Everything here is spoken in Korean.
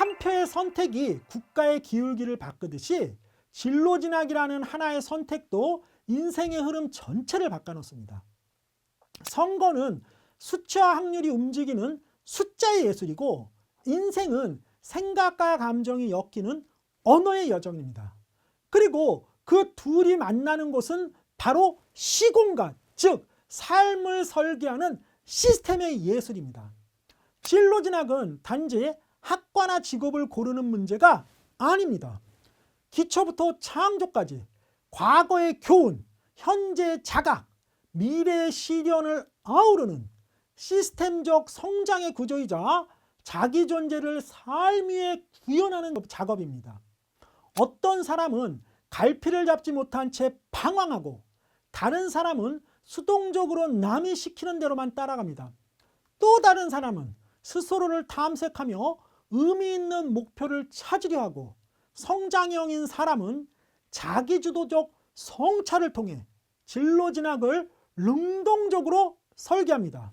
한 표의 선택이 국가의 기울기를 바꾸듯이 진로 진학이라는 하나의 선택도 인생의 흐름 전체를 바꿔놓습니다. 선거는 수치와 확률이 움직이는 숫자의 예술이고 인생은 생각과 감정이 엮이는 언어의 여정입니다. 그리고 그 둘이 만나는 곳은 바로 시공간, 즉 삶을 설계하는 시스템의 예술입니다. 진로 진학은 단지 학과나 직업을 고르는 문제가 아닙니다. 기초부터 창조까지 과거의 교훈, 현재의 자각, 미래의 시련을 아우르는 시스템적 성장의 구조이자 자기 존재를 삶 위에 구현하는 작업입니다. 어떤 사람은 갈피를 잡지 못한 채 방황하고 다른 사람은 수동적으로 남이 시키는 대로만 따라갑니다. 또 다른 사람은 스스로를 탐색하며 의미 있는 목표를 찾으려 하고 성장형인 사람은 자기주도적 성찰을 통해 진로 진학을 능동적으로 설계합니다.